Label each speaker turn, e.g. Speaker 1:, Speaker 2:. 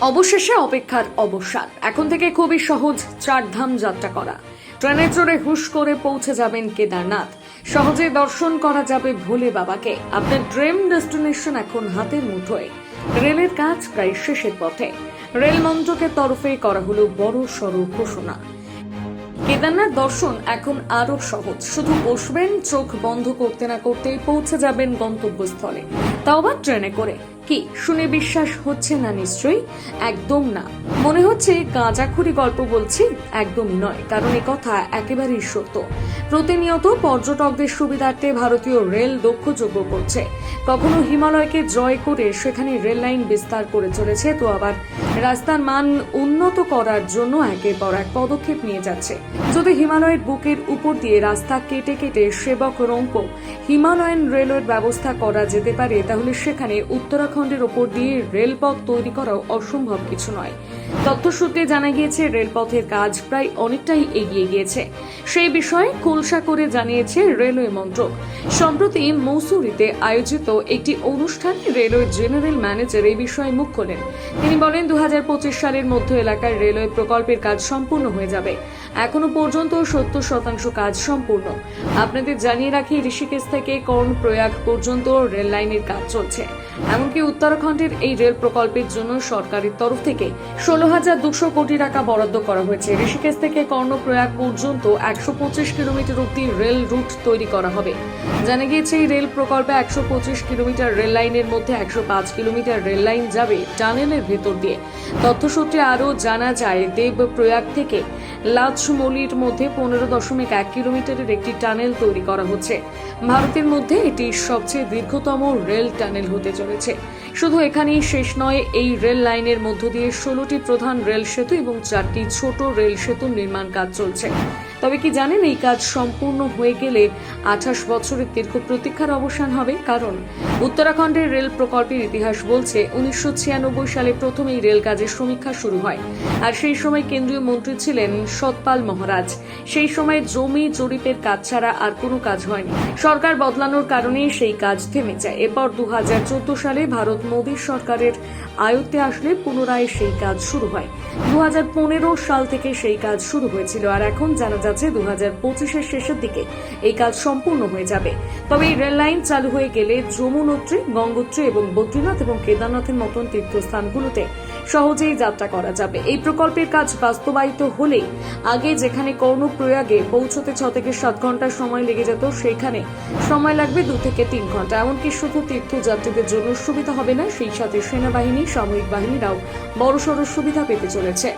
Speaker 1: অবশেষে অপেক্ষার অবসান। এখন থেকে খুবই সহজ চারধাম যাত্রা করা। ট্রেনে চড়ে হুশ করে পৌঁছে যাবেন কেদারনাথ। সহজে দর্শন করা যাবে ভোলে বাবাকে। আপনার ড্রিম ডেস্টিনেশন এখন হাতের মুঠোয়। রেলের কাজ প্রায় শেষের পথে। রেল মন্ত্রকের তরফে করা হলো বড় সড়ো ঘোষণা। কেদারনাথ দর্শন এখন আরও সহজ। শুধু বসবেন, চোখ বন্ধ করতে না করতেই পৌঁছে যাবেন গন্তব্যস্থলে। তাও আবার ট্রেনে করে। কি শুনে বিশ্বাস হচ্ছে না নিশ্চয়ই? একদম না। মনে হচ্ছে গাঁজাখুরি গল্প বলছি, একদমই নয়, কারণ এ কথা একেবারেই সত্য। প্রতিনিয়ত পর্যটকদের সুবিধার্থে ভারতীয় রেল দক্ষযোগ্য করছে। কখনো হিমালয়কে জয় করে সেখানে রেল লাইন বিস্তার করে চলেছে, তো আবার রাস্তার মান উন্নত করার জন্য একের পর এক পদক্ষেপ নিয়ে যাচ্ছে। যদি হিমালয়ের বুকের উপর দিয়ে রাস্তা কেটে কেটে সেবক রঙ্ক হিমালয়ান রেলওয়ের ব্যবস্থা করা যেতে পারে, তাহলে সেখানে উত্তরাখণ্ডের ওপর দিয়ে রেলপথ তৈরি করাও অসম্ভব কিছু নয়। তথ্য সূত্রে জানা গিয়েছে, রেলপথের কাজ প্রায় অনেকটাই এগিয়ে গিয়েছে। সেই বিষয়ে খোলসা করে জানিয়েছে রেলওয়ে মন্ত্রক। সম্প্রতি মৌসুরিতে আয়োজিত একটি অনুষ্ঠানে রেলওয়ে জেনারেল ম্যানেজার এই বিষয়ে মুখ খোলেন। তিনি বলেন দু সালের মধ্য এলাকার রেলওয়ে প্রকল্পের কাজ সম্পূর্ণ হয়ে যাবে। এখনও পর্যন্ত সত্তর শতাংশ কাজ সম্পূর্ণ। আপনাদের জানিয়ে রাখি, ঋষিকেশ থেকে কর্ণ প্রয়াগ পর্যন্ত রেল লাইনের কাজ চলছে। এমনকি উত্তরাখণ্ডের এই রেল প্রকল্পের জন্য সরকারের তরফ থেকে ষোলো হাজার দুশো কোটি টাকা বরাদ্দ করা হয়েছে। ঋষিকেশ থেকে কর্ণপ্রয়াগ পর্যন্ত একশো পঁচিশ কিলোমিটার অব্দি রেল রুট তৈরি করা হবে। জানা গিয়েছে, এই রেল প্রকল্পে একশো পঁচিশ কিলোমিটার রেল লাইনের মধ্যে একশো পাঁচ কিলোমিটার রেল লাইন যাবে টানেলের ভেতর দিয়ে। তথ্যসূত্রে আরও জানা যায়, দেবপ্রয়াগ থেকে লাচমলির মধ্যে পনেরো দশমিক এক কিলোমিটারের একটি টানেল তৈরি করা হচ্ছে। ভারতের মধ্যে এটি সবচেয়ে দীর্ঘতম রেল টানেল হতে চলেছে। শুধু এখানেই শেষ নয়, এই রেল লাইনের মধ্য দিয়ে ষোলোটি প্রধান রেল সেতু এবং চারটি ছোট রেল সেতু নির্মাণ কাজ চলছে। তবে কি জানেন, এই কাজ সম্পূর্ণ হয়ে গেলে আঠাশ বছরের দীর্ঘ প্রতীক্ষার অবসান হবে? কারণ, উত্তরাখণ্ডের রেল প্রকল্পের ইতিহাস বলছে, উনিশশো সালে প্রথম এই রেল কাজের সমীক্ষা শুরু হয়। আর সেই সময় কেন্দ্রীয় মন্ত্রী ছিলেন সতপাল মহারাজ। সেই সময় জমি জরিপের কাজ ছাড়া আর কোনো কাজ হয়নি। সরকার বদলানোর কারণে সেই কাজ থেমে যায়। এরপর দু হাজার চোদ্দ সালে ভারত মোদী সরকারের আয়ত্তে আসলে পুনরায় সেই কাজ শুরু হয়। দু হাজার পনেরো সাল থেকে সেই কাজ শুরু হয়েছিল। আর এখন জানা যাচ্ছে দু হাজার পঁচিশের শেষের দিকে। এই কাজ সম্পূর্ণ হয়ে যাবে। তবে এই রেল লাইন চালু হয়ে গেলে যমুনোত্রী গঙ্গোত্রী এবং বদ্রীনাথ এবং কেদারনাথের মতন তীর্থস্থানগুলোতে সহজেই যাত্রা করা যাবে। এই প্রকল্পের কাজ বাস্তবায়িত হলেই আগে যেখানে কর্ণপ্রয়াগে পৌঁছতে ছ থেকে সাত ঘণ্টা সময় লেগে যেত সেখানে সময় লাগবে দু থেকে তিন ঘণ্টা। এমনকি শুধু তীর্থযাত্রীদের জন্য সুবিধা হবে না, সেই সাথে সেনাবাহিনী, সামরিক বাহিনীরাও বড়সড় সুবিধা পেতে চলেছে।